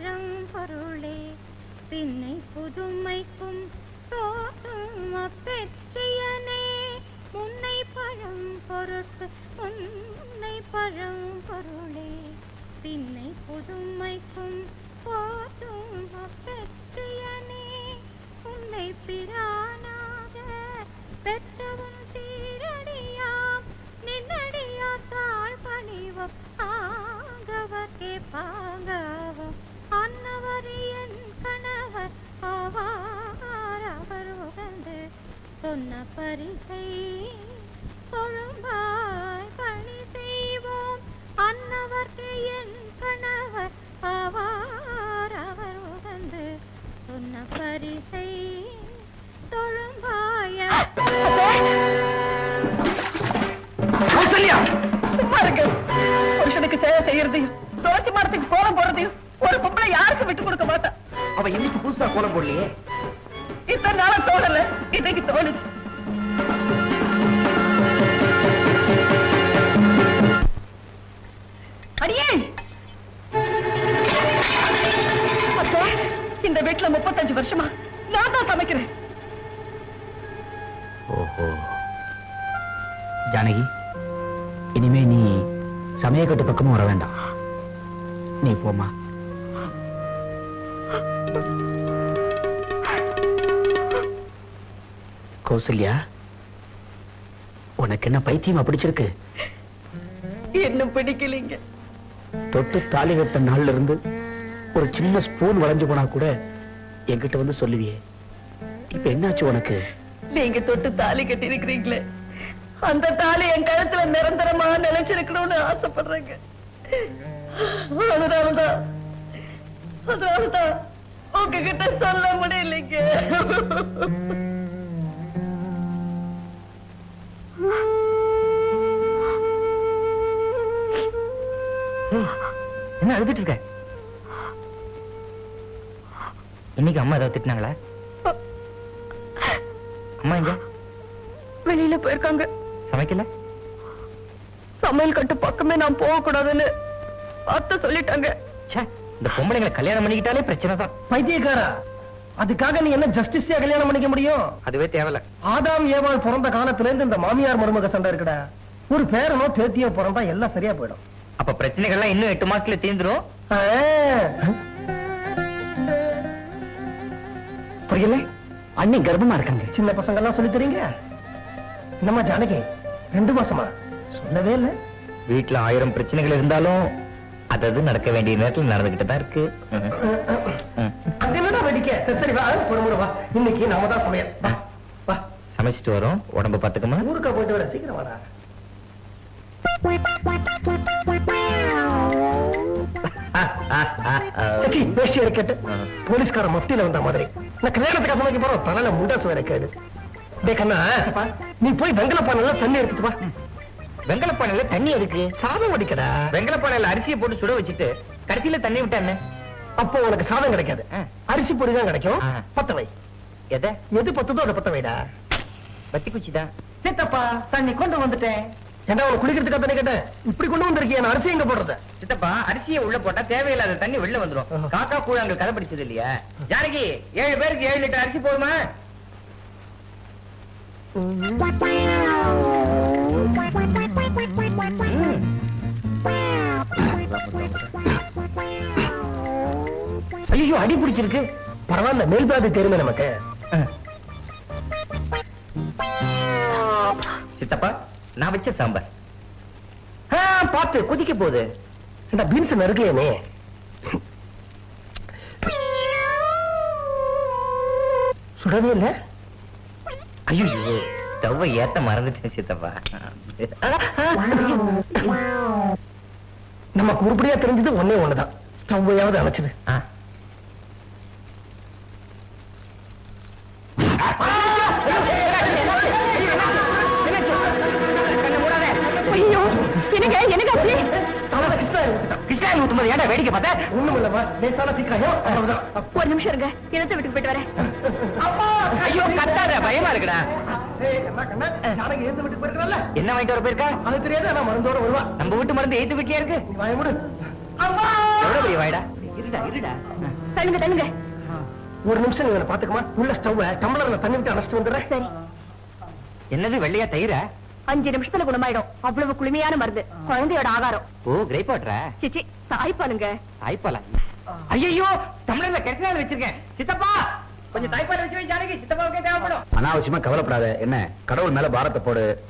பழம் பொருளே பின்னை புதுமைக்கும் தோட்டும் அப்பெற்றியனே. முன்னை பழம் பொருட்டு முன்னை பழம் பொருளே பின்னை புதுமைக்கும் தோட்டும் அப்பெற்றியனே. உன்னை பிரானாக பெற்றவும் சீரடியாம் நின்னடியா தாழ் பணிவம் ஆங்கவர்க்கே கேட்பாங்க தோணல தோணுச்சு அடியே இந்த வீட்டுல முப்பத்தஞ்சு வருஷமா நான் தான் சமைக்கிறேன். ஓஹோ. ஜானகி இனிமே நீ சமயக்கட்டு பக்கமும் வர வேண்டாம். நீ போமா கௌசல்யா உனக்கு என்ன பைத்தியமா பிடிச்சிருக்கு? இன்னும் பிடிக்கலைங்க? தொட்டு தாலி கட்ட நாள்ல இருந்து ஒரு சின்ன ஸ்பூன் வளைஞ்சு போனா கூட என்கிட்ட வந்து சொல்லுவியே இப்ப என்னாச்சு உனக்கு? நீங்க தொட்டு தாலி கட்டி இருக்கிறீங்களே அந்த தாலி என் கழுத்துல நிரந்தரமா நிலைச்சிருக்கணும்னு ஆசைப்படுறேங்க. அதனாலதான் அதனாலதான் உங்ககிட்ட சொல்ல முடியலைங்க. என்ன அழுதுட்டு இருக்க? இன்னைக்கு அம்மா ஏதாவது திட்டினாங்களா? அம்மா எங்க? வெளியில போயிருக்காங்க. சமைக்கல? சமையல் கட்டு பக்கமே நான் போக கூடாதுன்னு அத்தை சொல்லிட்டாங்க. இந்த பொம்பளைங்களை கல்யாணம் பண்ணிக்கிட்டாலே பிரச்சனை தான் பைத்தியக்காரா அதுக்காக நீ என்ன ஜஸ்டிஸியா கல்யாணம் பண்ணிக்க முடியும்? அதுவே தேவையில்ல. ஆதாம் ஏவாள் பிறந்த காலத்துல இருந்து இந்த மாமியார் மருமக சண்டை இருக்குடா. ஒரு பேரனோ பேத்தியோ பிறந்தா எல்லாம் சரியா போயிடும். அப்ப பிரச்சனைகள்லாம் இன்னும் எட்டு மாசத்துல தீந்துரும். புரியல? அண்ணி கர்ப்பமா இருக்காங்க. சின்ன பசங்க எல்லாம் சொல்லி தரீங்க? என்னம்மா ஜானகி ரெண்டு மாசமா? சொல்லவே இல்ல. வீட்டுல ஆயிரம் பிரச்சனைகள் இருந்தாலும் அது நடக்க வேண்டிய நேரத்துல நடந்துகிட்டு தான் இருக்கு சரி, வா ஒரு முறை வா. இன்னைக்கு நாம தான் சமையல். வா வா. சமைச்சிட்டு வரோம். உடம்ப பாத்துக்கமா ஊருக்கா போயிட்டு வர சீக்கிரம் வாடா. பேசி இருக்கட்டு போலீஸ்கார மஃப்டியில வந்த மாதிரி. நான் கல்யாணத்துக்கு சமைக்க போறோம். தலையில முண்டாசு வேற கேடு. டே கண்ணா நீ போய் வெங்கல பானையில தண்ணி எடுத்துட்டு வா. வெங்கலப்பானையில தண்ணி இருக்கு சாதம் வடிக்கடா. வெங்கலப்பானையில அரிசியை போட்டு சுட வச்சுட்டு கடைசியில தண்ணி விட்டானே அப்போ உனக்கு சாதம் கிடைக்காது. அரிசி பொடி தான் கிடைக்கும். பத்த வை. எதை? எது பத்துதோ அதை பத்த வைடா. பத்தி குச்சி தான். சித்தப்பா தண்ணி கொண்டு வந்துட்டேன். ஏண்டா உனக்கு குளிக்கிறதுக்காக தானே கேட்டேன் இப்படி கொண்டு வந்திருக்கிய? நான் அரிசி எங்க போடுறது? சித்தப்பா அரிசியை உள்ள போட்டா தேவையில்லாத தண்ணி வெளில வந்துரும். ஆஹா. காக்கா கூழாங்க கதை படிச்சது இல்லையா? ஜானகி ஏழு பேருக்கு ஏழு லிட்டர் அரிசி போடுமா ஐயோ அடி பிடிச்சிருக்கு. பரவாயில்ல மேல்பாதி தெரியுமே நமக்கு. சித்தப்பா நான் வச்ச சாம்பார். ஆ, பாத்து கொதிக்க போகுது. இந்த பீன்ஸ் நறுக்கலையே சுடவே இல்ல? ஐயோ ஸ்டவ்வை ஏத்த மறந்துட்டேன் சித்தப்பா. நமக்கு உருப்படியா தெரிஞ்சது ஒண்ணே ஒண்ணுதான். ஸ்டவ்வையாவது அணைச்சது ஆ. ஐயோ எனக்கு எனக்கு அப்படி கிருஷ்ணா ஊத்தும்போது ஏன்டா வேடிக்கை பார்த்தா? ஒண்ணும் இல்லம்மா தீக்காயம் அவ்வளவுதான். ஒரு நிமிஷம் இருங்க. இனத்தை வீட்டுக்கு போயிட்டு வரேன்? ஐயோ கத்தாத பயமா இருக்குடா. என்ன விட்டு வாங்கிட்டு வர போயிருக்கா? அது தெரியாது ஆனா மருந்தோட வருவா. நம்ம வீட்டு மருந்து எய்த்து வீட்லயா இருக்கு? வாய மூடு. எவ்வளவு பெரிய வாய்டா? இரு இருடா இருடா. தள்ளுங்க தள்ளுங்க. ஒரு நிமிஷம் இவனை பாத்துக்கமா உள்ள ஸ்டவ் டம்ளர்ல தண்ணி விட்டு அணைச்சிட்டு வந்துடுறேன். சரி. என்னது வெள்ளையா தயிரா? அஞ்சு நிமிஷத்துல குணமாயிடும். அவ்வளவு குளுமையான மருந்து. குழந்தையோட ஆகாரம். ஓ கிரேப் வாட்டரா சிச்சி தாய்ப்பாலுங்க. தாய்ப்பாலா? ஐயோ தமிழர்ல கெட்டநாள் வச்சிருக்கேன். சித்தப்பா கொஞ்சம் தாய்ப்பால் வச்சு ஜானகி சித்தப்பாவுக்கே தேவைப்படும். அனாவசியமா கவலைப்படாத. என்ன கடவுள் மேல பாரத்தை போடு.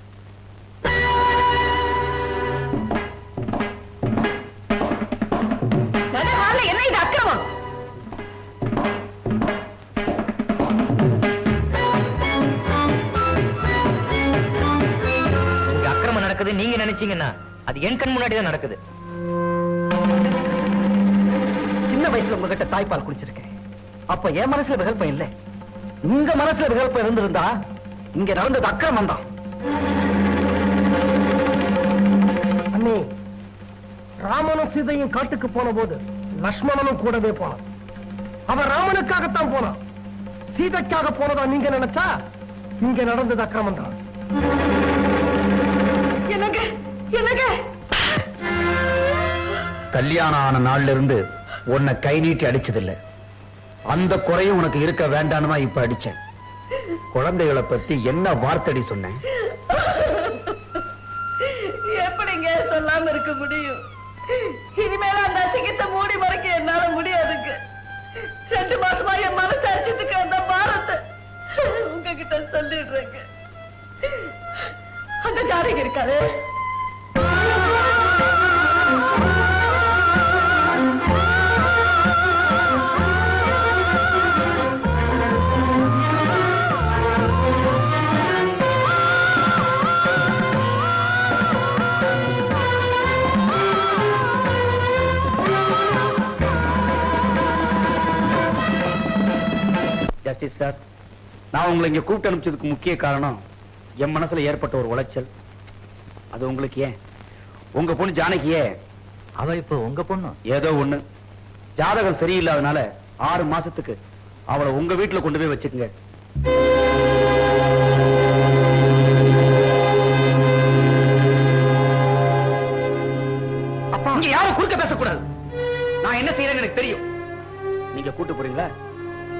நீங்க நினைச்சீங்கன்னா அது என் கண் முன்னாடி தான் நடக்குது. சின்ன வயசுல உங்ககிட்ட தாய்ப்பால் குடிச்சிருக்கேன். அப்ப என் மனசுல விகல்பம் இல்ல. உங்க மனசுல விகல்பம் இருந்திருந்தா இங்க நடந்தது அக்கிரமம் தான் அண்ணே ராமனும் சீதையும் காட்டுக்கு போன போது லக்ஷ்மணனும் கூடவே போனான். அவன் ராமனுக்காகத்தான் போனான். சீதைக்காக போனதா நீங்க நினைச்சா இங்க நடந்தது அக்கிரமம் தான் கல்யாணம் ஆன நாள்ல இருந்து உன்னை கை நீட்டி அடிச்சதில்ல. அந்த குறையும் உனக்கு இருக்க வேண்டான்னு தான் இப்ப அடிச்சேன். குழந்தைகளை பத்தி என்ன வார்த்தடி சொன்னேன்? எப்படிங்க சொல்லாம இருக்க முடியும்? இனிமேல அந்த அசிங்கத்தை மூடி மறைக்க என்னால முடியாதுங்க. ரெண்டு மாசமா என் மனசு அடிச்சதுக்கு அந்த பாரத்தை உங்ககிட்ட சொல்லிடுறேங்க. அந்த ஜாதகம் இருக்காது சார். நான் உங்களை இங்க கூப்பிட்டு அனுப்பிச்சதுக்கு முக்கிய காரணம் என் மனசுல ஏற்பட்ட ஒரு உளைச்சல். அது உங்களுக்கு ஏன்? உங்க பொண்ணு ஜானகியே? அவ இப்ப உங்க பொண்ணு? ஏதோ ஒண்ணு. ஜாதகம் சரியில்லாதனால ஆறு மாசத்துக்கு அவளை உங்க வீட்டுல கொண்டு போய் வச்சுக்கங்க. இங்க யாரும் குறுக்க பேசக்கூடாது. நான் என்ன செய்யறேன்னு எனக்கு தெரியும். நீங்க கூட்டு போறீங்களா?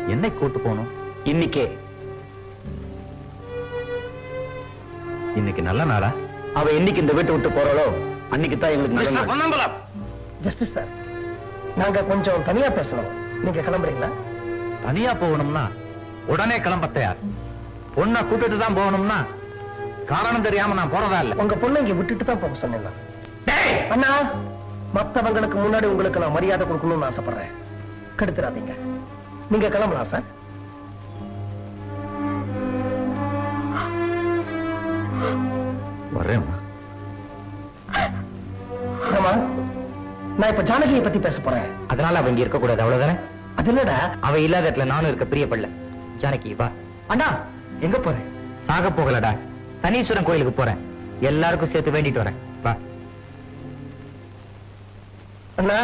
என்னை கூட்டு போகணும்? இன்னைக்கே. இன்னைக்கு நல்ல நாளா? அவ என்னைக்கு இந்த வீட்டை விட்டு போறாளோ அன்னைக்கு தான் எங்களுக்கு. ஜஸ்டிஸ் சார் நாங்க கொஞ்சம் தனியா பேசணும். நீங்க கிளம்புறீங்களா? தனியா போகணும்னா உடனே கிளம்ப தயார். பொண்ணை கூட்டிட்டு தான் போகணும்னா காரணம் தெரியாம நான் போறதா இல்ல. உங்க பொண்ணை இங்க விட்டுட்டு தான் போக சொன்னேன். நான். அண்ணா மத்தவங்களுக்கு முன்னாடி உங்களுக்கு நான் மரியாதை கொடுக்கணும்னு ஆசைப்படுறேன். கெடுத்துறாதீங்க. நீங்க கிளம்பலாம் சார் வரேன். ஆமா. நான் இப்ப ஜானகியை பத்தி பேச போறேன். அதனால அவ இங்க இருக்க கூடாது அவ்வளவுதானே? அது இல்லடா. அவ இல்லாத இடத்துல நானும் இருக்க பிரியப்படல. ஜானகி வா. அண்ணா எங்க போறேன் சாக போகலடா. சனீஸ்வரன் கோயிலுக்கு போறேன். எல்லாருக்கும் சேர்த்து வேண்டிட்டு வரேன். வா. அண்ணா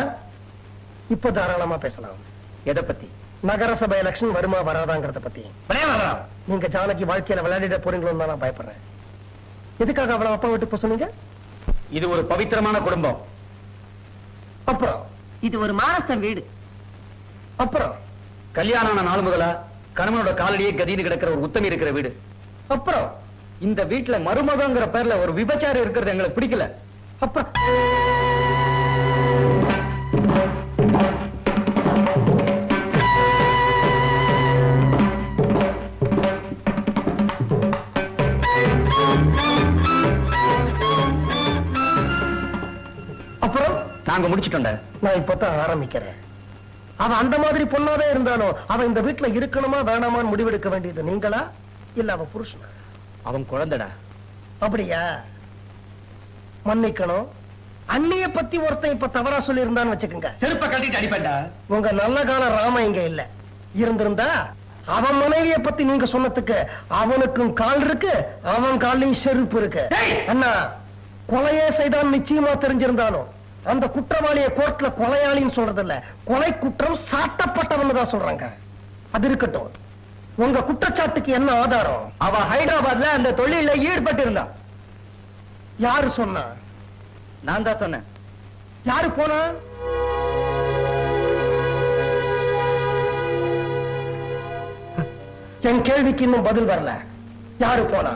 இப்ப தாராளமா பேசலாம். எதை பத்தி? நகரசபை எலெக்ஷன் வருமா வராதாங்கிறத பத்தி. நீங்க ஜானகி வாழ்க்கையில விளையாடிட போறீங்களோன்னு தான் நான் பயப்படுறேன். எதுக்காக அவ்வளவு அப்பா விட்டு போக சொன்னீங்க? இது ஒரு பவித்திரமான குடும்பம். அப்புறம்? இது ஒரு மானஸ்தன் வீடு. அப்புறம்? கல்யாணம் ஆன நாள் முதலா கணவனோட காலடியே கதின்னு கிடக்கிற ஒரு உத்தமி இருக்கிற வீடு. அப்புறம்? இந்த வீட்டுல மருமகங்கிற பேர்ல ஒரு விபச்சாரம் இருக்கிறது எங்களுக்கு பிடிக்கல. அப்புறம்? நாங்க முடிச்சிட்டோண்ட நான் இப்பதான் ஆரம்பிக்கிறேன். அவ அந்த மாதிரி பொண்ணாவே இருந்தாலும் அவ இந்த வீட்டுல இருக்கணுமா வேணாமான்னு முடிவெடுக்க வேண்டியது நீங்களா? இல்ல அவ புருஷனா? அவன் குழந்தைடா. அப்படியா? மன்னிக்கணும். அண்ணிய பத்தி ஒருத்தன் இப்ப தவறா சொல்லி இருந்தான்னு வச்சுக்கோங்க. செருப்ப கட்டிட்டு அடிப்பேன்டா. உங்க நல்ல கால ராம இங்க இல்ல. இருந்திருந்தா அவன் மனைவிய பத்தி நீங்க சொன்னதுக்கு அவனுக்கும் கால் இருக்கு அவன் கால்லையும் செருப்பு இருக்கு! அண்ணா கொலையே செய்தான் நிச்சயமா தெரிஞ்சிருந்தாலும் அந்த குற்றவாளிய கோர்ட்ல கொலையாளின்னு சொல்றது கொலை குற்றம் சாட்டப்பட்டவன்னு சொல்றாங்க. அது இருக்கட்டும். உங்க குற்றச்சாட்டுக்கு என்ன ஆதாரம்? அவ ஹைதராபாத்ல அந்த தொழில ஈடுபட்டு இருந்தா யாரு சொன்ன? நான் தான் சொன்னேன். யாரு போனா? என் கேள்விக்கு இன்னும் பதில் வரல. யாரு போனா?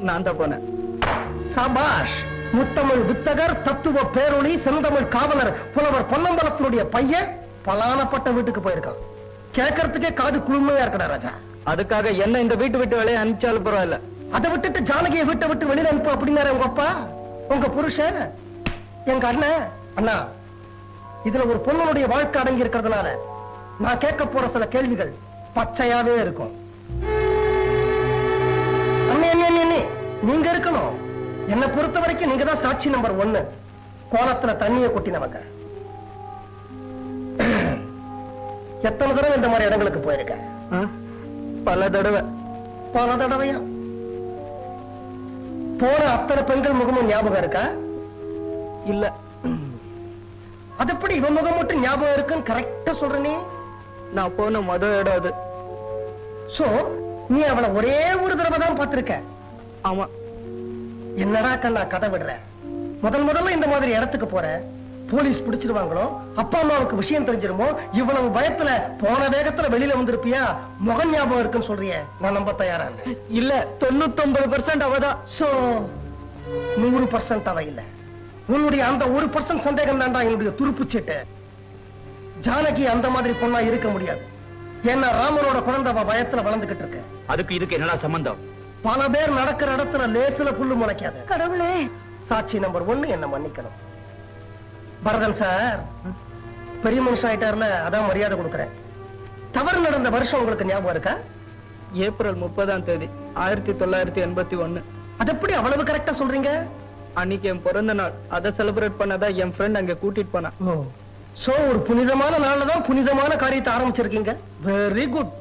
நான் தான் போனேன். சபாஷ்! முத்தமிழ் வித்தகர் தத்துவ பேரொளி செந்தமிழ் காவலர் புலவர் பொன்னம்பலத்தினுடைய பையன் பலானப்பட்ட வீட்டுக்கு போயிருக்கான். கேட்கறதுக்கே காது குளுமையா இருக்கடா ராஜா. அதுக்காக என்ன இந்த வீட்டு விட்டு வேலையை அனுப்பிச்சாலும் பரவாயில்ல. அதை விட்டுட்டு ஜானகியை வீட்டை விட்டு வெளியில அனுப்பு அப்படின்னாரு உங்க அப்பா? உங்க புருஷன்? எங்க அண்ணன்? அண்ணா இதுல ஒரு பொண்ணுடைய வாழ்க்கை அடங்கி இருக்கிறதுனால நான் கேட்க போற சில கேள்விகள் பச்சையாவே இருக்கும். அண்ணே, அண்ணே, நீங்க இருக்கணும். என்னை பொறுத்த வரைக்கும் நீங்க தான் சாட்சி நம்பர் ஒண்ணு கோலத்துல தண்ணியை கொட்டினவங்க. எத்தனை தடவை இந்த மாதிரி இடங்களுக்கு போயிருக்க? பல தடவை. பல தடவையா? போன அத்தனை பெண்கள் முகமும் ஞாபகம் இருக்கா? இல்ல. அது எப்படி இவன் முகம் மட்டும் ஞாபகம் இருக்குன்னு கரெக்டா சொல்றனே? நான் போன மொத இடம் அது. சோ நீ அவளை ஒரே ஒரு தடவை தான் பார்த்திருக்க. ஆமா. என்னடா கண்ணா கதை விடுற முதல் முதல்ல இந்த மாதிரி இடத்துக்கு போற போலீஸ் பிடிச்சிருவாங்களோ அப்பா அம்மாவுக்கு விஷயம் தெரிஞ்சிருமோ இவ்வளவு பயத்துல போன வேகத்துல வெளியில வந்திருப்பியா? முகம் ஞாபகம் இருக்குன்னு சொல்றியே. நான் நம்ப தயாரா இல்ல? இல்ல தொண்ணூத்தொன்பது பெர்சென்ட் அவதான். சோ நூறு பர்சன்ட் அவ இல்ல. உன்னுடைய அந்த ஒரு பர்சன்ட் சந்தேகம் தான்டா என்னுடைய துருப்பு சீட்டு. ஜானகி அந்த மாதிரி பொண்ணா இருக்க முடியாது. ஏன்னா ராமனோட குழந்தை அவ பயத்துல வளர்ந்துகிட்டு இருக்கு. அதுக்கு இதுக்கு என்னடா சம்பந்தம்? பல பேர் நடக்கிற இடத்துல லேசுல புல்லு முளைக்காது. கடவுளே. சாட்சி நம்பர் ஒண்ணு என்ன மன்னிக்கணும். பரதன் சார் பெரிய மனுஷன் ஆயிட்டார்ல அதான் மரியாதை கொடுக்கறேன். தவறு நடந்த வருஷம் உங்களுக்கு ஞாபகம் இருக்கா? ஏப்ரல் முப்பதாம் தேதி ஆயிரத்தி தொள்ளாயிரத்தி எண்பத்தி ஒண்ணு அது எப்படி அவ்வளவு கரெக்டா சொல்றீங்க? அன்னைக்கு என் பிறந்த நாள் அதை செலிப்ரேட் பண்ணதா என் ஃப்ரெண்ட் அங்க கூட்டிட்டு போனான் ஓ சோ ஒரு புனிதமான நாள்ல தான் புனிதமான காரியத்தை ஆரம்பிச்சிருக்கீங்க? வெரி குட்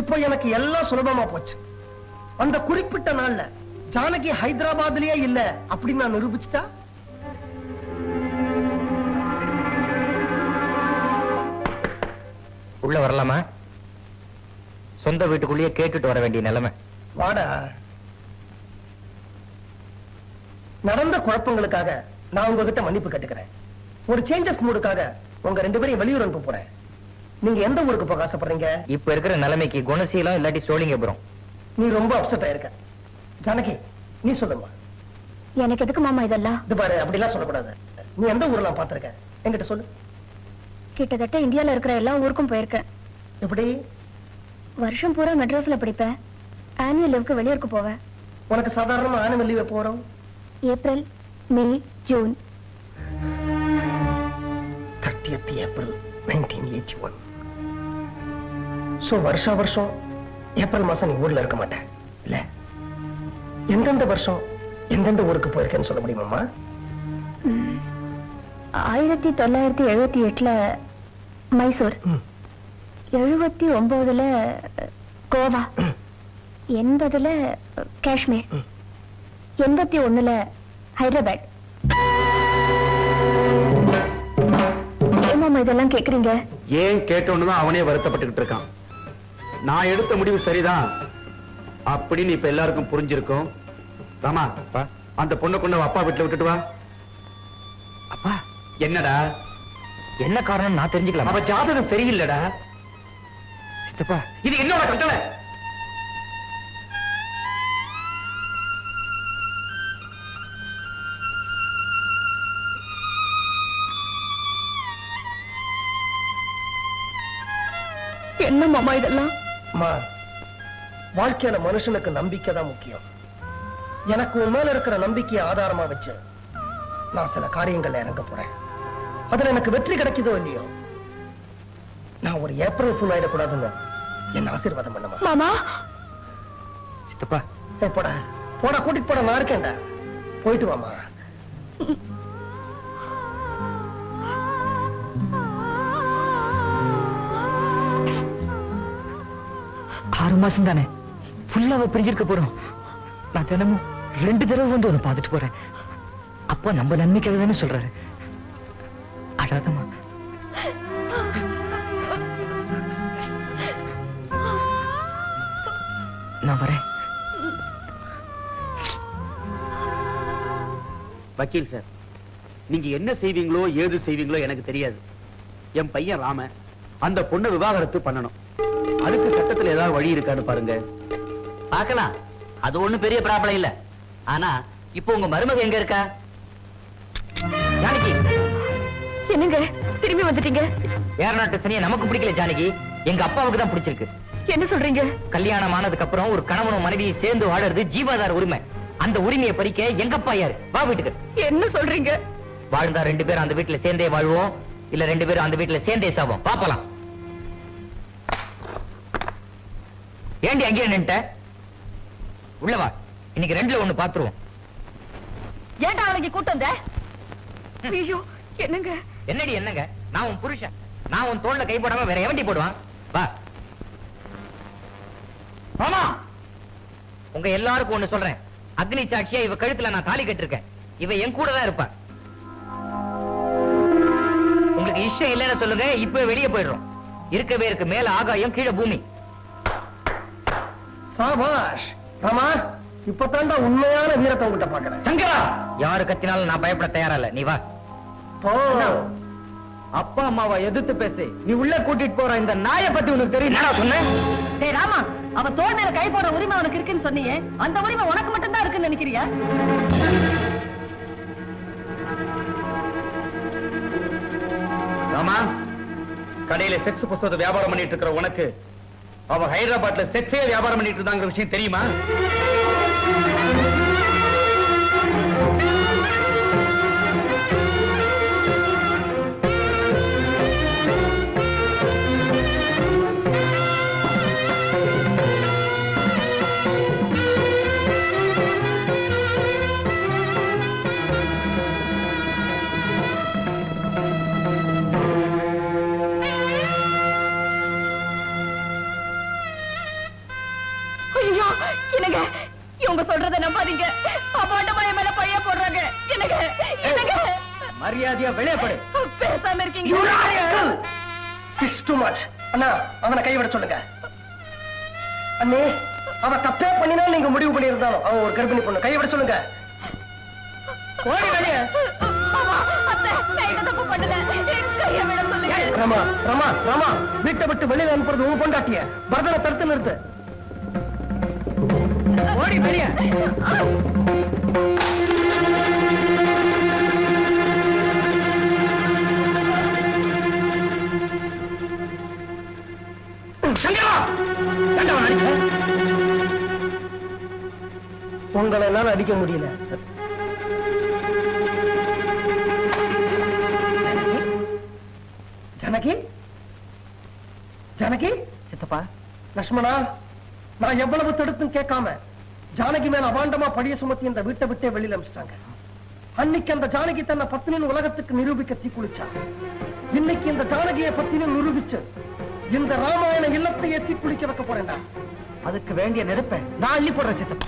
இப்போ எனக்கு எல்லாம் சுலபமா போச்சு. அந்த குறிப்பிட்ட நாள்ல ஜானகி ஹைதராபாத்லயே இல்ல அப்படின்னு நான் நிரூபிச்சுட்டா? உள்ள வரலாமா? சொந்த வீட்டுக்குள்ளேயே கேட்டுட்டு வர வேண்டிய நிலைமை. வாடா. நடந்த குழப்பங்களுக்காக நான் உங்ககிட்ட மன்னிப்பு கேட்டுக்கிறேன். ஒரு சேஞ்ச் ஆஃப் மூடுக்காக உங்க ரெண்டு பேரையும் வெளியூர் அனுப்ப போறேன். நீங்க எந்த ஊருக்கு போக ஆசைப்படுறீங்க? இப்ப இருக்கிற நிலைமைக்கு குணசீலம் இல்லாட்டி சோழிங்கபுரம். நீ ரொம்ப அப்செட் ஆயிருக்க. ஜானகி நீ சொல்லுமா? எனக்கு எதுக்கு மாமா இதெல்லாம் இது பாரு அப்படிலாம் சொல்லக்கூடாது. நீ எந்த ஊர்ல பாத்திருக்க என்கிட்ட சொல்லு. கிட்டத்தட்ட இந்தியால இருக்கிற எல்லா ஊருக்கும் போயிருக்கேன் எப்படி? வருஷம் பூரா மெட்ராஸ்ல படிப்பேன் ஆனுவல் லீவுக்கு வெளியூருக்கு போவேன் உனக்கு சாதாரணமா ஆனுவல் லீவ் போறோம் April May June. Thirtieth April nineteen eighty one so வருஷா வருஷம் ஏப்ரல் மாசம் நீ ஊர்ல இருக்க மாட்டேன் இல்ல. எந்தெந்த வருஷம் எந்தெந்த ஊருக்கு போயிருக்கேன்னு சொல்ல முடியுமாம்மா ஆயிரத்தி தொள்ளாயிரத்தி எழுபத்தி எட்டுல மைசூர். எழுபத்தி ஒன்பதுல கோவா. எண்பதுல காஷ்மீர். எண்பத்தி ஒண்ணுல ஹைதராபாத். ஏமாமா இதெல்லாம் கேக்குறீங்க? ஏன் கேட்டோன்னு தான் அவனே வருத்தப்பட்டுக்கிட்டு இருக்கான். நான் எடுத்த முடிவு சரிதான். அப்படின்னு இப்ப எல்லாருக்கும் புரிஞ்சிருக்கும். ராமா அந்த பொண்ணை கொண்டு அப்பா வீட்டுல விட்டுட்டு வா. அப்பா. என்னடா? என்ன காரணம் நான் தெரிஞ்சுக்கலாம் அவ ஜாதகம் சரியில்லடா. சித்தப்பா இது என்னோட கட்டளை. என்ன மாமா இதெல்லாம்? அம்மா வாழ்க்கையில மனுஷனுக்கு நம்பிக்கை தான் முக்கியம். எனக்கு உன் மேல இருக்கிற நம்பிக்கையை ஆதாரமா வச்சு நான் சில காரியங்கள்ல இறங்க போறேன். அதுல எனக்கு வெற்றி கிடைக்குதோ இல்லையோ? நான் ஒரு ஏப்ரல் ஃபுல் ஆயிடக்கூடாதுன்னு என்ன ஆசீர்வாதம் பண்ணுமா? மாமா! சித்தப்பா. போடா. போடா கூட்டிட்டு போட நான் இருக்கேன்டா. போயிட்டு வாமா மாசம் தானே அவ பிரிஞ்சிருக்க போறோம். நான் தினமும் ரெண்டு தடவை வந்து உன்னை பார்த்துட்டு போறேன். அப்பா நம்ம நன்மைக்காக தானே சொல்றாரு. அடாதம்மா நான் வரேன். வக்கீல் சார் நீங்க என்ன செய்வீங்களோ ஏது செய்வீங்களோ எனக்கு தெரியாது. என் பையன் ராம அந்த பொண்ணை விவாகரத்து பண்ணணும். அதுக்கு சட்டத்துல ஏதாவது வழி இருக்கான்னு பாருங்க. பார்க்கலாம். அது ஒண்ணும் பெரிய ப்ராப்ளம் இல்ல. ஆனா இப்போ உங்க மருமக எங்க இருக்கா? ஜானகி! என்னங்க? திரும்பி வந்துட்டீங்க? ஏறநாட்டு சனியை நமக்கு பிடிக்கல ஜானகி. எங்க அப்பாவுக்கு தான் பிடிச்சிருக்கு. என்ன சொல்றீங்க? கல்யாணம் ஆனதுக்கு அப்புறம் ஒரு கணவனும் மனைவியும் சேர்ந்து வாழறது ஜீவாதார உரிமை. அந்த உரிமையை பறிக்க எங்க அப்பா யாரு? வா வீட்டுக்கு. என்ன சொல்றீங்க? வாழ்ந்தா ரெண்டு பேரும் அந்த வீட்டுல சேர்ந்தே வாழ்வோம். இல்ல ரெண்டு பேரும் அந்த வீட்டுல சேர்ந்தே சாவோம். பாப்பலாம். ஏண்டி அங்கேயே நின்ட்ட உள்ள வா. இன்னைக்கு ரெண்டுல ஒண்ணு பாத்துருவோம். ஏன்டா அவனுக்கு கூட்டம் வந்த? ஐயோ என்னங்க? என்னடி என்னங்க? நான் உன் புருஷன். நான் உன் தோல்ல கை போடாம வேற எவண்டி போடுவான்? வா. மாமா! உங்க எல்லாருக்கும் ஒண்ணு சொல்றேன். அக்னி சாட்சியா இவ கழுத்துல நான் தாலி கட்டிருக்கேன். இவ என் கூட தான் இருப்பா. உங்களுக்கு இஷ்டம் இல்லைன்னு சொல்லுங்க இப்ப வெளியே போயிடுறோம். இருக்கவே இருக்கு. மேல ஆகாயம் கீழே பூமி. சாபாஷ் ராமா இப்பதான்டா உண்மையான வீரத்தை உங்ககிட்ட பாக்குறேன் சங்கரா! யாரு கத்தினாலும் நான் பயப்பட தயாரா இல்ல நீ வா. போ. அப்பா அம்மாவை எதிர்த்து பேசி. நீ உள்ள கூட்டிட்டு போற இந்த நாயை பத்தி உனக்கு தெரியும். சொன்னேன் டேய் ராமா அவ தோள் மேல கை போடுற உரிமை அவனுக்கு இருக்குன்னு சொன்னீங்க அந்த உரிமை உனக்கு மட்டும் தான் இருக்குன்னு நினைக்கிறியா? ராமா கடையில செக்ஸ் புஸ்தகத்தை வியாபாரம் பண்ணிட்டு இருக்கிற உனக்கு அவ ஹைதராபாத்ல செக்ஸே வியாபாரம் பண்ணிட்டு இருந்தாங்க விஷயம் தெரியுமா? பேசாம இருக்கீங்க. இட்ஸ் டூ மச் அண்ணா அவனை கைவிட சொல்லுங்க. அண்ணே அவ தப்பே பண்ணினா நீங்க முடிவு பண்ணியிருந்தாலும் அவன் ஒரு கர்ப்பிணி பொண்ணு. கைவிட சொல்லுங்க. ஓடி வெளியே. ரமா ரமா ரமா. வீட்டை விட்டு வெளியில அனுப்புறது உன் பொண்டாட்டிய. பரதனை தடுத்து நிறுத்து. ஓடி வெளியே. உங்களை என்னால அடிக்க முடியல. ஜனகி? ஜனகி? சித்தப்பா? லட்சுமணா நான் எவ்வளவு தடுத்தும் கேட்காம ஜானகி மேல அபாண்டமா படிய சுமத்தி இந்த வீட்டை விட்டே வெளியில அமிச்சிட்டாங்க. அன்னைக்கு அந்த ஜானகி தன்னை பத்தினின் உலகத்துக்கு நிரூபிக்க தீக்குளிச்சா. இன்னைக்கு இந்த ஜானகியை பத்தினும் நிரூபிச்சு இந்த ராமாயண இல்லத்தையே குளிக்க வைக்க போறேன்டா. அதுக்கு வேண்டிய நெருப்பை நான் அள்ளி போடுறேன் சித்தப்பா.